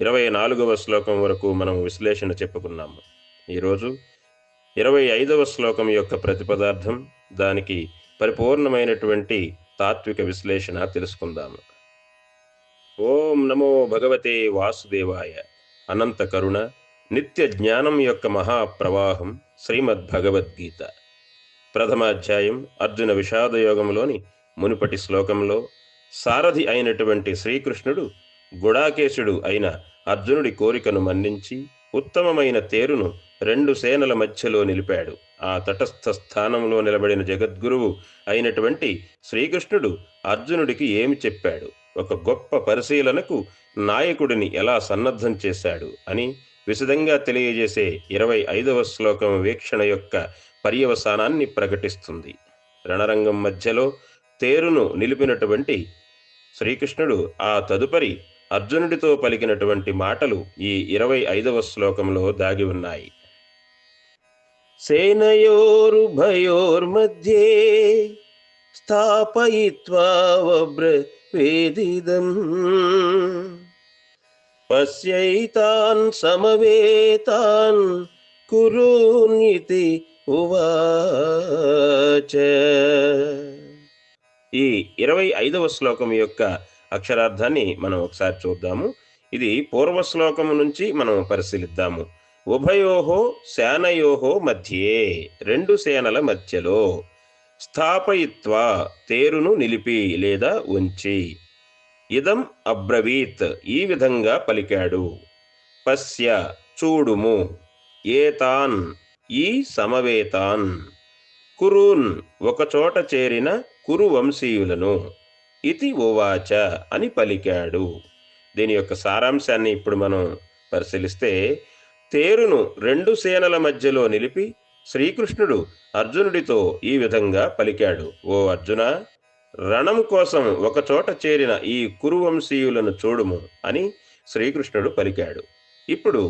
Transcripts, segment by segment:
ఇరవై నాలుగవ శ్లోకం వరకు మనం విశ్లేషణ చెప్పుకున్నాము. ఈరోజు ఇరవై ఐదవ శ్లోకం యొక్క ప్రతిపదార్థం దానికి పరిపూర్ణమైనటువంటి తాత్విక విశ్లేషణ తెలుసుకుందాము. ఓం నమో భగవతే వాసుదేవాయ. అనంత కరుణ నిత్య జ్ఞానం యొక్క మహాప్రవాహం శ్రీమద్ భగవద్గీత ప్రథమ అధ్యాయం అర్జున విషాదయోగంలోని మునుపటి శ్లోకంలో సారథి అయినటువంటి శ్రీకృష్ణుడు గుడాకేశుడు అయిన అర్జునుడి కోరికను మన్నించి ఉత్తమమైన తేరును రెండు సేనల మధ్యలో నిలిపాడు. ఆ తటస్థ స్థానంలో నిలబడిన జగద్గురువు అయినటువంటి శ్రీకృష్ణుడు అర్జునుడికి ఏమి చెప్పాడు? ఒక గొప్ప పరిశీలనకు నాయకుడిని ఎలా సన్నద్ధం చేశాడు అని విశదంగా తెలియజేసే ఇరవై ఐదవ శ్లోకం వీక్షణ యొక్క పర్యవసానాన్ని ప్రకటిస్తుంది. రణరంగం మధ్యలో తేరును నిలిపినటువంటి శ్రీకృష్ణుడు ఆ తదుపరి అర్జునుడితో పలికినటువంటి మాటలు ఈ ఇరవై ఐదవ శ్లోకంలో దాగి ఉన్నాయి. సేనయోరుభయోర్మధ్యే స్థాపయిత్వా వేదిదం. పశ్యైతాన్ సమవేతాన్ కురునితి ఉవాచ. ఈ ఇరవై ఐదవ శ్లోకం యొక్క అక్షరార్థాన్ని మనం ఒకసారి చూద్దాము. ఇది పూర్వ శ్లోకము నుంచి మనం పరిశీలిద్దాము. ఉభయోహో సేనయోహో మధ్యే రెండు సేనల మధ్యలో. స్థాపయిత్వా తేరును నిలిపి లేదా ఉంచి. ఇదం అబ్రవీత్ ఈ విధంగా పలికాడు. పశ్య చూడుము. ఏతాన్ ఈ సమవేతాన్. కురూన్ ఒకచోట చేరిన కురువంశీయులను ఇతి ఓవాచ అని పలికాడు. దీని యొక్క సారాంశాన్ని ఇప్పుడు మనం పరిశీలిస్తే తేరును రెండు సేనల మధ్యలో నిలిపి శ్రీకృష్ణుడు అర్జునుడితో ఈ విధంగా పలికాడు. ఓ అర్జున రణం కోసం ఒకచోట చేరిన ఈ కురువంశీయులను చూడుము అని శ్రీకృష్ణుడు పలికాడు. ఇప్పుడు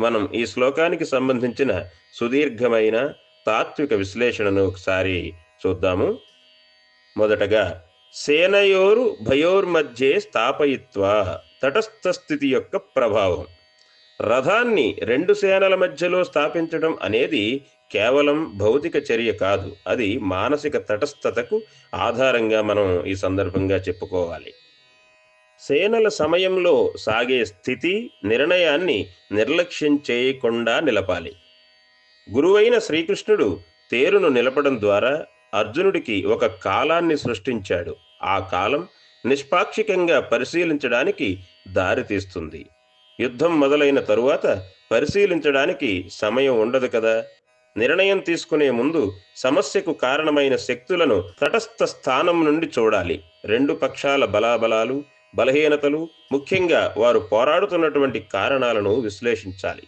మనం ఈ శ్లోకానికి సంబంధించిన సుదీర్ఘమైన తాత్విక విశ్లేషణను ఒకసారి చూద్దాము. మొదటగా సేనయోరు భయోర్మధ్యే స్థాపయిత్వా తటస్థ స్థితి యొక్క ప్రభావం. రథాన్ని రెండు సేనల మధ్యలో స్థాపించడం అనేది కేవలం భౌతిక చర్య కాదు అది మానసిక తటస్థతకు ఆధారంగా మనం ఈ సందర్భంగా చెప్పుకోవాలి. సేనల సమయంలో సాగే స్థితి నిర్ణయాన్ని నిర్లక్ష్యం చేయకుండా నిలపాలి. గురువైన శ్రీకృష్ణుడు తేరును నిలపడం ద్వారా అర్జునుడికి ఒక కాలాన్ని సృష్టించాడు. ఆ కాలం నిష్పాక్షికంగా పరిశీలించడానికి దారితీస్తుంది యుద్ధం మొదలైన తరువాత పరిశీలించడానికి సమయం ఉండదు కదా? నిర్ణయం తీసుకునే ముందు సమస్యకు కారణమైన శక్తులను తటస్థ స్థానం నుండి చూడాలి. రెండు పక్షాల బలాబలాలు బలహీనతలు ముఖ్యంగా వారు పోరాడుతున్నటువంటి కారణాలను విశ్లేషించాలి.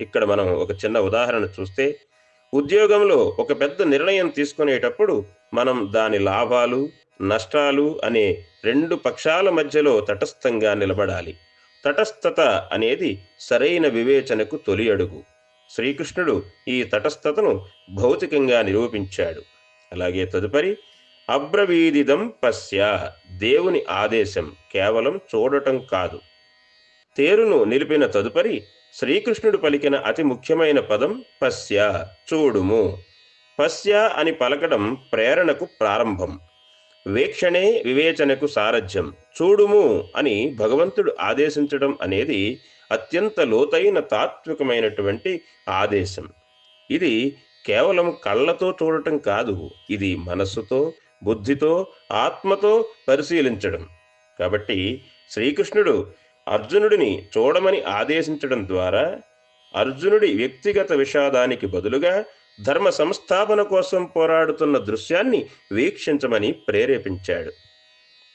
ఇక్కడ మనం ఒక చిన్న ఉదాహరణ చూస్తే ఉద్యోగంలో ఒక పెద్ద నిర్ణయం తీసుకునేటప్పుడు మనం దాని లాభాలు నష్టాలు అనే రెండు పక్షాల మధ్యలో తటస్థంగా నిలబడాలి. తటస్థత అనేది సరైన వివేచనకు తొలి అడుగు. శ్రీకృష్ణుడు ఈ తటస్థతను భౌతికంగా నిరూపించాడు. అలాగే తదుపరి అబ్రవీదిదం పశ్య దేవుని ఆదేశం కేవలం చూడటం కాదు. తేరును నిలిపిన తదుపరి శ్రీకృష్ణుడు పలికిన అతి ముఖ్యమైన పదం పశ్య చూడుము. పశ్య అని పలకడం ప్రేరణకు ప్రారంభం. వీక్షణే వివేచనకు సారథ్యం చూడుము అని భగవంతుడు ఆదేశించడం అనేది అత్యంత లోతైన తాత్వికమైనటువంటి ఆదేశం. ఇది కేవలం కళ్ళతో చూడటం కాదు. ఇది మనస్సుతో బుద్ధితో ఆత్మతో పరిశీలించడం. కాబట్టి శ్రీకృష్ణుడు అర్జునుడిని చూడమని ఆదేశించడం ద్వారా అర్జునుడి వ్యక్తిగత విషాదానికి బదులుగా ధర్మ సంస్థాపన కోసం పోరాడుతున్న దృశ్యాన్ని వీక్షించమని ప్రేరేపించాడు.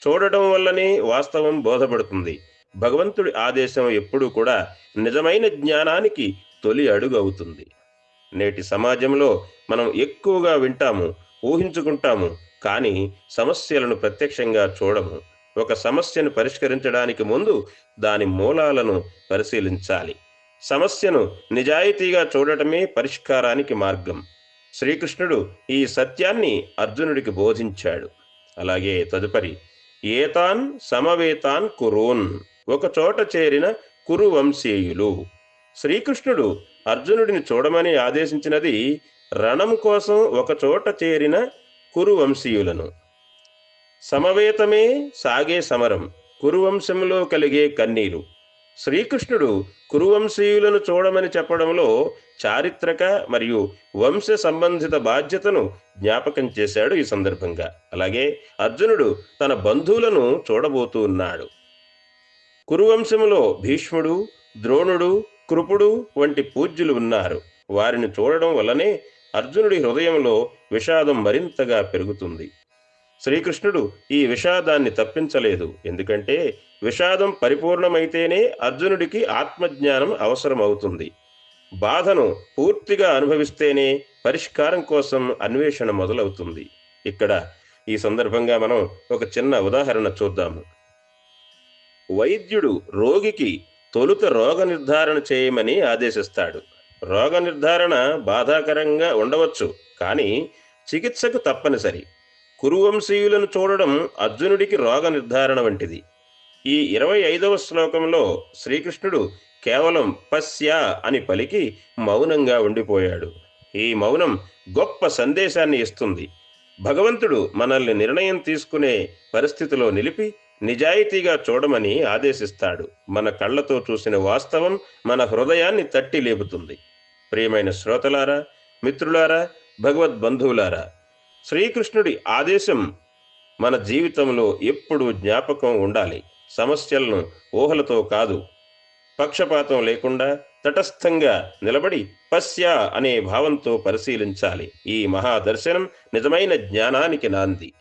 చూడటం వల్లనే వాస్తవం బోధపడుతుంది. భగవంతుడి ఆదేశం ఎప్పుడూ కూడా నిజమైన జ్ఞానానికి తొలి అడుగు అవుతుంది. నేటి సమాజంలో మనం ఎక్కువగా వింటాము ఊహించుకుంటాము కానీ సమస్యలను ప్రత్యక్షంగా చూడము. ఒక సమస్యను పరిష్కరించడానికి ముందు దాని మూలాలను పరిశీలించాలి. సమస్యను నిజాయితీగా చూడటమే పరిష్కారానికి మార్గం. శ్రీకృష్ణుడు ఈ సత్యాన్ని అర్జునుడికి బోధించాడు. అలాగే తదుపరి ఏతాన్ సమవేతాన్ కురూన్ ఒక చోట చేరిన కురు వంశీయులు శ్రీకృష్ణుడు అర్జునుడిని చూడమని ఆదేశించినది రణం కోసం ఒక చోట చేరిన కురు వంశీయులను సమవేతమే సాగే సమరం కురువంశంలో కలిగే కన్నీరు. శ్రీకృష్ణుడు కురువంశీయులను చూడమని చెప్పడంలో చారిత్రక మరియు వంశ సంబంధిత బాధ్యతను జ్ఞాపకం చేశాడు ఈ సందర్భంగా. అలాగే అర్జునుడు తన బంధువులను చూడబోతూ ఉన్నాడు. కురువంశములో భీష్ముడు ద్రోణుడు కృపుడు వంటి పూజ్యులు ఉన్నారు. వారిని చూడడం వల్లనే అర్జునుడి హృదయంలో విషాదం మరింతగా పెరుగుతుంది. శ్రీకృష్ణుడు ఈ విషాదాన్ని తప్పించలేదు. ఎందుకంటే విషాదం పరిపూర్ణమైతేనే అర్జునుడికి ఆత్మజ్ఞానం అవసరం అవుతుంది బాధను పూర్తిగా అనుభవిస్తేనే పరిష్కారం కోసం అన్వేషణ మొదలవుతుంది. ఇక్కడ ఈ సందర్భంగా మనం ఒక చిన్న ఉదాహరణ చూద్దాము వైద్యుడు రోగికి తొలుత రోగ నిర్ధారణ చేయమని ఆదేశిస్తాడు. రోగ నిర్ధారణ బాధాకరంగా ఉండవచ్చు కానీ చికిత్సకు తప్పనిసరి. కురువంశీయులను చూడడం అర్జునుడికి రోగ నిర్ధారణ వంటిది. ఈ ఇరవై ఐదవ శ్లోకంలో శ్రీకృష్ణుడు కేవలం పశ్య అని పలికి మౌనంగా ఉండిపోయాడు. ఈ మౌనం గొప్ప సందేశాన్ని ఇస్తుంది. భగవంతుడు మనల్ని నిర్ణయం తీసుకునే పరిస్థితిలో నిలిపి నిజాయితీగా చూడమని ఆదేశిస్తాడు. మన కళ్ళతో చూసిన వాస్తవం మన హృదయాన్ని తట్టి లేపుతుంది. ప్రియమైన శ్రోతలారా మిత్రులారా భగవద్బంధువులారా శ్రీకృష్ణుడి ఆదేశం మన జీవితంలో ఎప్పుడు జ్ఞాపకం ఉండాలి. సమస్యలను ఊహలతో కాదు. పక్షపాతం లేకుండా తటస్థంగా నిలబడి పశ్యా అనే భావంతో పరిశీలించాలి. ఈ మహాదర్శనం నిజమైన జ్ఞానానికి నాంది.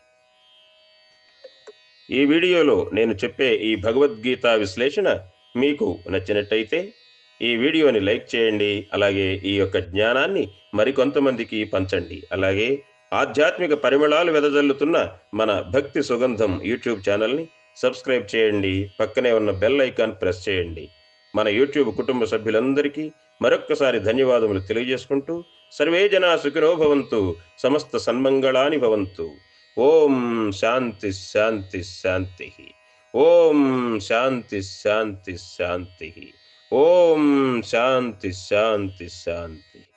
ఈ వీడియోలో నేను చెప్పే ఈ భగవద్గీత విశ్లేషణ మీకు నచ్చినట్టయితే ఈ వీడియోని లైక్ చేయండి. అలాగే ఈ యొక్క జ్ఞానాన్ని మరికొంతమందికి పంచండి. అలాగే ఆధ్యాత్మిక పరిమళాలు వెదజల్లుతున్న మన భక్తి సుగంధం యూట్యూబ్ ఛానల్ని సబ్స్క్రైబ్ చేయండి. పక్కనే ఉన్న బెల్ ఐకాన్ ప్రెస్ చేయండి. మన యూట్యూబ్ కుటుంబ సభ్యులందరికీ మరొక్కసారి ధన్యవాదములు తెలియజేసుకుంటూ సర్వే జనా సుఖినో భవంతు సమస్త సన్మంగళాని భవంతు. ఓం శాంతి శాంతి శాంతి. ఓం శాంతి శాంతి శాంతి. ఓం శాంతి శాంతి శాంతి.